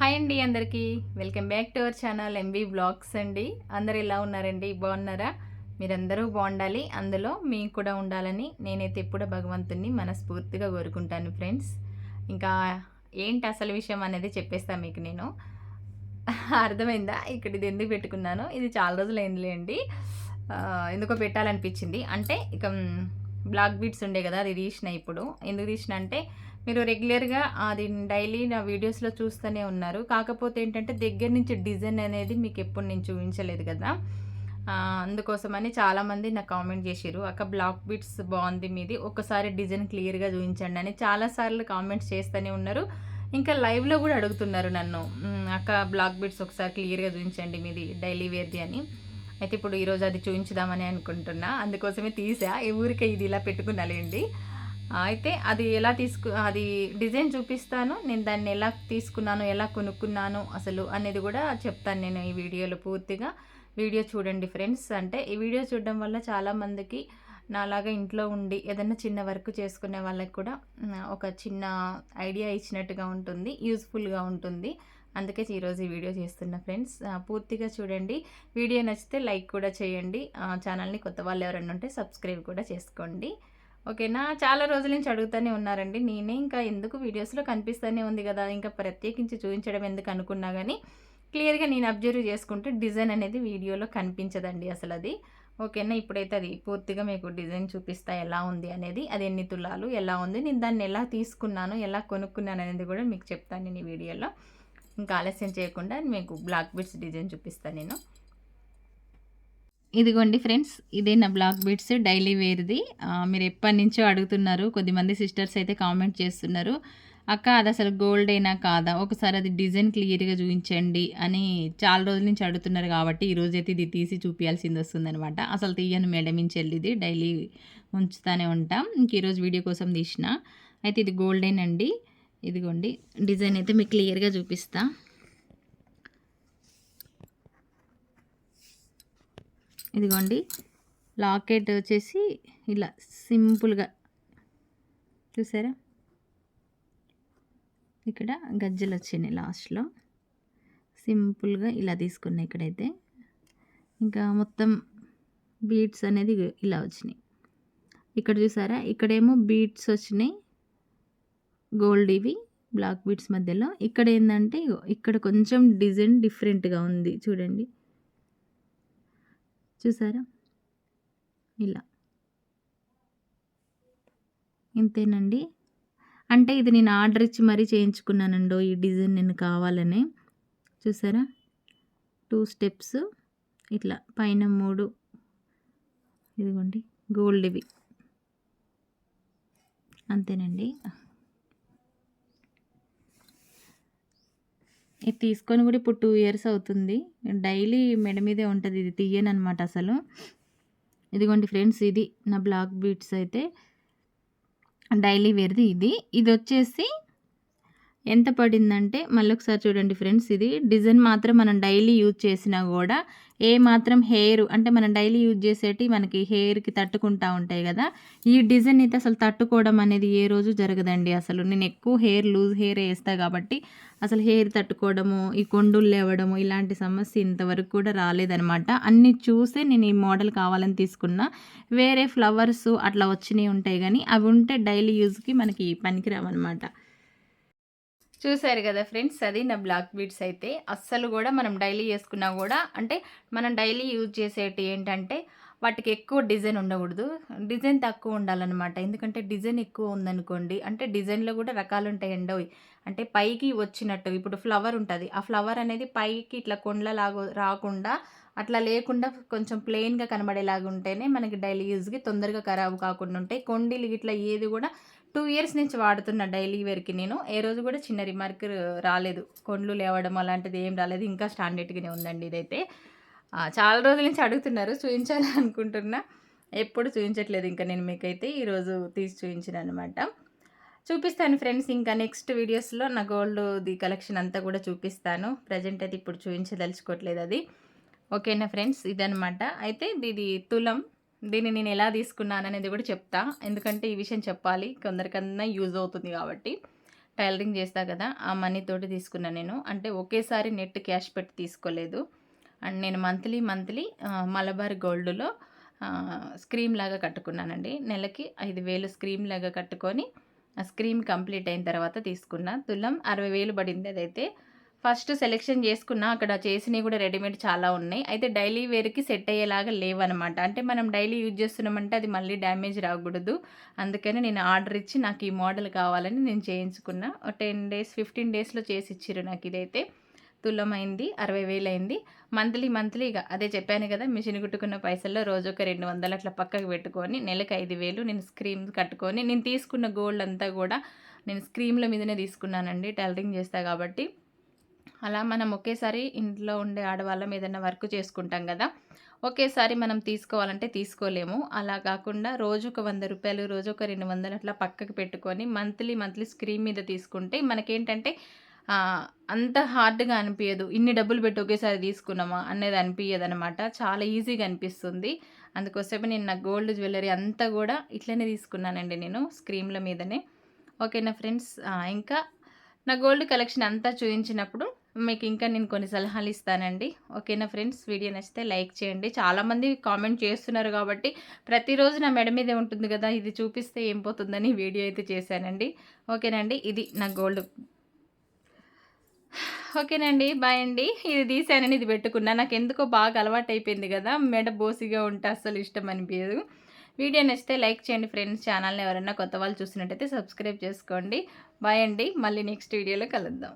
Hi అండి అందరికీ. Welcome back to our channel MB blogs అండి. అందరు ఎలా ఉన్నారండి? బాగున్నారా? మీరందరూ బాగుండాలి. అందులో మీకు కూడా ఉండాలని నేనైతే ఎప్పుడూ భగవంతుని మనస్ఫూర్తిగా కోరుకుంటాను ఫ్రెండ్స్. ఇంకా ఏంటి అసలు విషయం అనేది చెప్పేస్తాను మీకు నేను. అర్థమైందా? ఇక్కడ ఇది ఎందుకు పెట్టుకున్నాను? ఇది చాలా రోజులు అయిందిలేండి ఆ, ఎందుకో పెట్టాలనిపించింది. అంటే ఇక బ్లాక్ బీట్స్ ఉండే కదా అది తీసిన ఇప్పుడు. ఎందుకు తీసిన అంటే మీరు రెగ్యులర్గా అది డైలీ నా వీడియోస్లో చూస్తూనే ఉన్నారు. కాకపోతే ఏంటంటే దగ్గర నుంచి డిజైన్ అనేది మీకు ఎప్పుడు నేను చూపించలేదు కదా. అందుకోసమని చాలామంది నాకు కామెంట్ చేసిర్రు అక్క బ్లాక్ బీట్స్ బాగుంది మీది ఒకసారి డిజైన్ క్లియర్గా చూపించండి అని. చాలాసార్లు కామెంట్స్ చేస్తూనే ఉన్నారు. ఇంకా లైవ్లో కూడా అడుగుతున్నారు నన్ను అక్క బ్లాక్ బీట్స్ ఒకసారి క్లియర్గా చూపించండి మీది డైలీ వేర్ది అని. అయితే ఇప్పుడు ఈరోజు అది చూపించుదామని అనుకుంటున్నా. అందుకోసమే తీసా. ఈ ఊరికే ఇది ఇలా పెట్టుకున్నాలేండి. అయితే అది ఎలా తీసుకు అది డిజైన్ చూపిస్తాను. నేను దాన్ని ఎలా తీసుకున్నాను ఎలా కొనుక్కున్నాను అసలు అనేది కూడా చెప్తాను నేను ఈ వీడియోలో పూర్తిగా. వీడియో చూడండి ఫ్రెండ్స్. అంటే ఈ వీడియో చూడడం వల్ల చాలామందికి నాలాగా ఇంట్లో ఉండి ఏదైనా చిన్న వర్క్ చేసుకునే వాళ్ళకి కూడా ఒక చిన్న ఐడియా ఇచ్చినట్టుగా ఉంటుంది యూస్ఫుల్గా ఉంటుంది. అందుకే ఈరోజు ఈ వీడియో చేస్తున్న ఫ్రెండ్స్. పూర్తిగా చూడండి. వీడియో నచ్చితే లైక్ కూడా చేయండి. ఛానల్ని కొత్త వాళ్ళు ఎవరైనా ఉంటే సబ్స్క్రైబ్ కూడా చేసుకోండి. ఓకేనా? చాలా రోజుల నుంచి అడుగుతూనే ఉన్నారండి. నేనే ఇంకా ఎందుకు వీడియోస్లో కనిపిస్తూనే ఉంది కదా? ఇంకా ప్రత్యేకించి చూపించడం ఎందుకు అనుకున్నా కానీ క్లియర్గా నేను అబ్జర్వ్ చేసుకుంటే డిజైన్ అనేది వీడియోలో కనిపించదండి అసలు అది ఓకేనా? ఇప్పుడైతే అది పూర్తిగా మీకు డిజైన్ చూపిస్తా ఎలా ఉంది అనేది అది ఎన్ని తులాలు ఎలా ఉంది నేను దాన్ని ఎలా తీసుకున్నాను ఎలా కొనుక్కున్నాను అనేది కూడా మీకు చెప్తాను నేను ఈ వీడియోలో. ఇంకా ఆలస్యం చేయకుండా మీకు బ్లాక్ బీడ్స్ డిజైన్ చూపిస్తాను నేను. ఇదిగోండి ఫ్రెండ్స్ ఇదే నా బ్లాక్ బీడ్స్ డైలీ వేర్ది. మీరు ఎప్పటి నుంచో అడుగుతున్నారు కొద్దిమంది సిస్టర్స్ అయితే కామెంట్ చేస్తున్నారు. అక్క అది అసలు గోల్డ్ అయినా కాదా? ఒకసారి అది డిజైన్ క్లియర్గా చూపించండి అని చాలా రోజుల నుంచి అడుగుతున్నారు కాబట్టి ఈరోజు అయితే ఇది తీసి చూపించాల్సింది వస్తుందనమాట అసలు తీయను మేడం నుంచి వెళ్ళిది డైలీ ఉంచుతానే ఉంటాం. ఇంక ఈరోజు వీడియో కోసం తీసిన. అయితే ఇది గోల్డేనండి అండి ఇదిగోండి డిజైన్ అయితే మీకు క్లియర్గా చూపిస్తా. ఇదిగోండి లాకెట్ వచ్చేసి ఇలా సింపుల్గా చూసారా? ఇక్కడ గజ్జలు వచ్చినాయి లాస్ట్లో. సింపుల్గా ఇలా తీసుకున్నాయి ఇక్కడైతే. ఇంకా మొత్తం బీట్స్ అనేది ఇలా వచ్చినాయి. ఇక్కడ చూసారా? ఇక్కడేమో బీట్స్ వచ్చినాయి. గోల్డ్ ఇవి బ్లాక్ బీట్స్ మధ్యలో. ఇక్కడ ఏంటంటే ఇక్కడ కొంచెం డిజైన్ డిఫరెంట్గా ఉంది చూడండి. చూసారా? ఇలా. ఇంతేనండి. అంటే ఇది నేను ఆర్డర్ ఇచ్చి మరీ చేయించుకున్నానండి ఈ డిజైన్ నేను కావాలని. చూసారా? Two steps. ఇట్లా పైన మూడు. ఇదిగోండి గోల్డ్ ఇవి. అంతేనండి. ఇది తీసుకొని కూడా ఇప్పుడు టూ ఇయర్స్ అవుతుంది. డైలీ మెడ మీదే ఉంటుంది ఇది తీయను అనమాట అసలు. ఇదిగోండి ఫ్రెండ్స్ ఇది నా బ్లాక్ బీట్స్ అయితే. డైలీ వేర్ది ఇది. ఇది వచ్చేసి ఎంత పడిందంటే మళ్ళీ ఒకసారి చూడండి ఫ్రెండ్స్ ఇది. డిజైన్ మాత్రం మనం డైలీ యూజ్ చేసినా కూడా ఏ మాత్రం హెయిర్ అంటే మనం డైలీ యూజ్ చేసేటి మనకి హెయిర్కి తట్టుకుంటా ఉంటాయి కదా. ఈ డిజైన్ అయితే అసలు తట్టుకోవడం అనేది ఏ రోజు జరగదండి అసలు. నేను ఎక్కువ హెయిర్ లూజ్ హెయిర్ వేస్తా కాబట్టి అసలు హెయిర్ తట్టుకోవడము ఈ కొండులు లేవడము ఇలాంటి సమస్య ఇంతవరకు కూడా రాలేదనమాట అన్ని చూసే నేను ఈ మోడల్ కావాలని తీసుకున్నా. వేరే ఫ్లవర్స్ అట్లా వచ్చినాయి ఉంటాయి కానీ అవి ఉంటే డైలీ యూజ్కి మనకి పనికిరావన్నమాట. చూసారు కదా ఫ్రెండ్స్ అది నా బ్లాక్ బీడ్స్ అయితే. అస్సలు కూడా మనం డైలీ చేసుకున్నా కూడా అంటే మనం డైలీ యూజ్ చేసేటి ఏంటంటే వాటికి ఎక్కువ డిజైన్ ఉండకూడదు. డిజైన్ తక్కువ ఉండాలన్నమాట. ఎందుకంటే డిజైన్ ఎక్కువ ఉందనుకోండి అంటే డిజైన్లో కూడా రకాలు ఉంటాయి ఎండవి అంటే పైకి వచ్చినట్టు ఇప్పుడు ఫ్లవర్ ఉంటుంది. ఆ ఫ్లవర్ అనేది పైకి ఇట్లా కొండలాగా రాకుండా అట్లా లేకుండా కొంచెం ప్లెయిన్గా కనబడేలాగా ఉంటేనే మనకి డైలీ యూజ్కి తొందరగా ఖరాబ్ కాకుండా ఉంటాయి. కొండీలు ఇట్లా ఏది కూడా టూ ఇయర్స్ నుంచి వాడుతున్న డైలీ వేర్కి నేను. ఏ రోజు కూడా చిన్న రిమార్క్ రాలేదు. కొండ్లు లేవడం అలాంటిది ఏం రాలేదు. ఇంకా స్టాండర్డ్గానే ఉందండి ఇదైతే. చాలా రోజుల నుంచి అడుగుతున్నారు. చూపించాలి అనుకుంటున్నా. ఎప్పుడు చూపించట్లేదు ఇంకా నేను మీకైతే ఈరోజు తీసి చూపించిన అనమాట చూపిస్తాను ఫ్రెండ్స్ ఇంకా నెక్స్ట్ వీడియోస్లో నా గోల్డ్ ది కలెక్షన్ అంతా కూడా చూపిస్తాను. ప్రజెంట్ అయితే ఇప్పుడు చూపించదలుచుకోవట్లేదు అది. ఓకేనా ఫ్రెండ్స్? ఇదనమాట. అయితే ఇది తులం. దీన్ని నేను ఎలా తీసుకున్నాను అనేది కూడా చెప్తా. ఎందుకంటే ఈ విషయం చెప్పాలి. కొందరికన్నా యూజ్ అవుతుంది కాబట్టి. టైలరింగ్ చేస్తా కదా ఆ మనీ తోటి తీసుకున్నాను నేను. అంటే ఒకేసారి నెట్ క్యాష్ పెట్టి తీసుకోలేదు. అండ్ నేను మంత్లీ మంత్లీ మలబార్ గోల్డ్లో స్క్రీమ్ లాగా కట్టుకున్నానండి. నెలకి ఐదు వేలు స్క్రీమ్ లాగా కట్టుకొని ఆ స్క్రీమ్ కంప్లీట్ అయిన తర్వాత తీసుకున్నా. తులం అరవై వేలు పడింది అదైతే. ఫస్ట్ సెలెక్షన్ చేసుకున్నా అక్కడ చేసినవి కూడా రెడీమేడ్ చాలా ఉన్నాయి. అయితే డైలీ వేర్కి సెట్ అయ్యేలాగా లేవన్నమాట. అంటే మనం డైలీ యూజ్ చేస్తున్నామంటే అది మళ్ళీ డ్యామేజ్ రాకూడదు. అందుకని నేను ఆర్డర్ ఇచ్చి నాకు ఈ మోడల్ కావాలని నేను చేయించుకున్నా. టెన్ డేస్ ఫిఫ్టీన్ డేస్లో చేసి ఇచ్చిర్రు నాకు ఇదైతే. తులం అయింది అరవై వేలు అయింది మంత్లీ మంత్లీ ఇక అదే చెప్పాను కదా మిషన్ కుట్టుకున్న పైసల్లో రోజు ఒక రెండు వందలు అట్లా పక్కకు పెట్టుకొని నెలకు ఐదు వేలు నేను స్క్రీమ్ కట్టుకొని నేను తీసుకున్న గోల్డ్ అంతా కూడా నేను స్క్రీమ్ల మీదనే తీసుకున్నానండి టైలరింగ్ చేస్తా కాబట్టి. అలా మనం ఒకేసారి ఇంట్లో ఉండే ఆడవాళ్ళం ఏదైనా వర్క్ చేసుకుంటాం కదా ఒకేసారి మనం తీసుకోవాలంటే తీసుకోలేము. అలా కాకుండా రోజు ఒక వంద రూపాయలు రోజు ఒక రెండు వందలు అట్లా పక్కకు పెట్టుకొని మంత్లీ మంత్లీ స్క్రీన్ మీద తీసుకుంటే మనకేంటంటే అంత హార్డ్గా అనిపించదు ఇన్ని డబ్బులు పెట్టి ఒకేసారి తీసుకున్నామా అనేది అనిపించదు అనమాట చాలా ఈజీగా అనిపిస్తుంది. అందుకోసమే నేను నా గోల్డ్ జ్యువెలరీ అంతా కూడా ఇట్లనే తీసుకున్నానండి నేను స్క్రీన్ల మీదనే. ఓకేనా ఫ్రెండ్స్? ఇంకా నా గోల్డ్ కలెక్షన్ అంతా చూపించినప్పుడు మీకు ఇంకా నేను కొన్ని సలహాలు ఇస్తానండి ఓకేనా ఫ్రెండ్స్? వీడియో నచ్చితే లైక్ చేయండి. చాలామంది కామెంట్ చేస్తున్నారు కాబట్టి ప్రతిరోజు నా మెడ మీదే ఉంటుంది కదా ఇది చూపిస్తే ఏం పోతుందని వీడియో అయితే చేశానండి. ఓకేనండి ఇది నా గోల్డ్. ఓకేనండి బాయ్ అండి. ఇది తీసానని ఇది పెట్టుకున్నా. నాకు ఎందుకో బాగా అలవాటు అయిపోయింది కదా మెడ బోసిగా ఉంటే అస్సలు ఇష్టం అనిపించదు వీడియో నచ్చితే లైక్ చేయండి ఫ్రెండ్స్. ఛానల్ని ఎవరైనా కొత్త వాళ్ళు చూసినట్టయితే సబ్స్క్రైబ్ చేసుకోండి. బాయ్ అండి మళ్ళీ నెక్స్ట్ వీడియోలో కలుద్దాం.